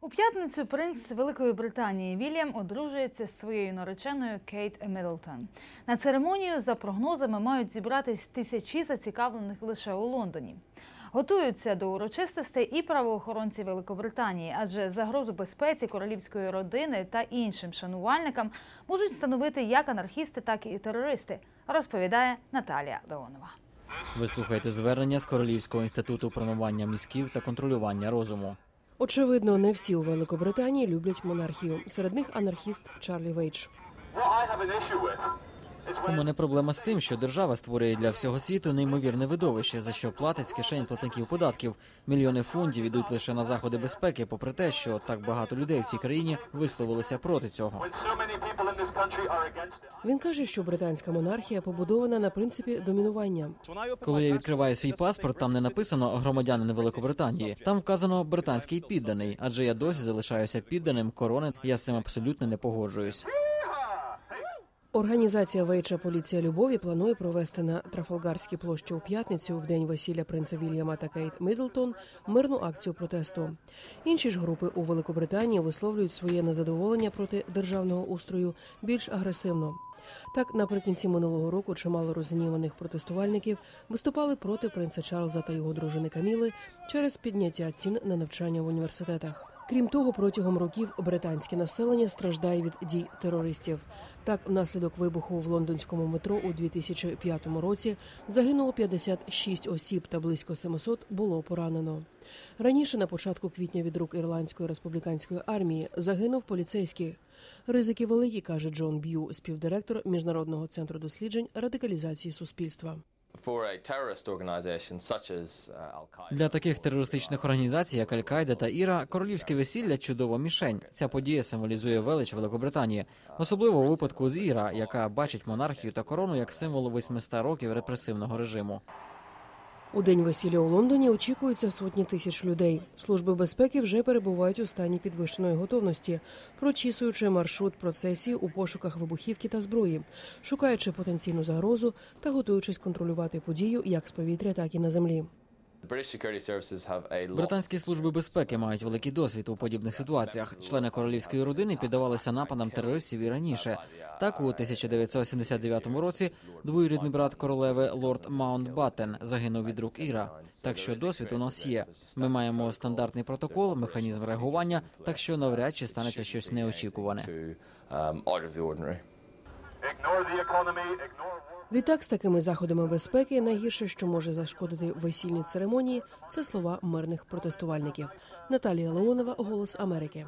У п'ятницю принц Великої Британії Вільям одружується з своєю нареченою Кейт Міддлтон. На церемонію, за прогнозами, мають зібратись тисячі зацікавлених лише у Лондоні. Готуються до урочистостей і правоохоронці Великобританії, адже загрозу безпеці королівської родини та іншим шанувальникам можуть становити як анархісти, так і терористи, розповідає Наталія Леонова. Ви слухаєте звернення з Королівського інституту промивання мізків та контролювання розуму. Очевидно, не всі у Великобританії люблять монархію. Серед них анархіст Чарлі Вейдж. У мене проблема з тим, що держава створює для всього світу неймовірне видовище, за що платить з кишень платників податків. Мільйони фунтів ідуть лише на заходи безпеки, попри те, що так багато людей в цій країні висловилися проти цього. Він каже, що британська монархія побудована на принципі домінування. Коли я відкриваю свій паспорт, там не написано громадянин Великобританії. Там вказано британський підданий, адже я досі залишаюся підданим корони. Я з цим абсолютно не погоджуюсь. Організація Вейча Поліція Любові планує провести на Трафалгарській площі у п'ятницю в день весілля принца Вільяма та Кейт Міддлтон мирну акцію протесту. Інші ж групи у Великобританії висловлюють своє незадоволення проти державного устрою більш агресивно. Так, наприкінці минулого року чимало розгніваних протестувальників виступали проти принца Чарльза та його дружини Каміли через підняття цін на навчання в університетах. Крім того, протягом років британське населення страждає від дій терористів. Так, внаслідок вибуху в лондонському метро у 2005 році загинуло 56 осіб та близько 700 було поранено. Раніше, на початку квітня, від рук ірландської республіканської армії загинув поліцейський. Ризики великі, каже Джон Б'ю, співдиректор міжнародного центру досліджень радикалізації суспільства. Uh. Для таких терористичних організацій, як Аль-Каїда та Іра, королівське весілля чудова мішень. Ця подія символізує велич Великобританії, особливо у випадку з Іра, яка бачить монархію та корону як символ 800 років репресивного режиму. У день весілля у Лондоні очікуються сотні тисяч людей. Служби безпеки вже перебувають у стані підвищеної готовності, прочісуючи маршрут процесії у пошуках вибухівки та зброї, шукаючи потенційну загрозу та готуючись контролювати подію як з повітря, так і на землі. The British security services have a lot Британські служби безпеки мають великий досвід у подібних ситуаціях. Члени королівської родини піддавалися нападам терористів і раніше. Так, у 1979 році двоюрідний брат королеви лорд Маунтбаттен загинув від рук Іра. Так що досвід у нас є. Ми маємо стандартний протокол, механізм реагування, так що навряд чи станеться щось неочікуване. Відтак, з такими заходами безпеки найгірше, що може зашкодити весільні церемонії, це слова мирних протестувальників. Наталія Леонова, Голос Америки.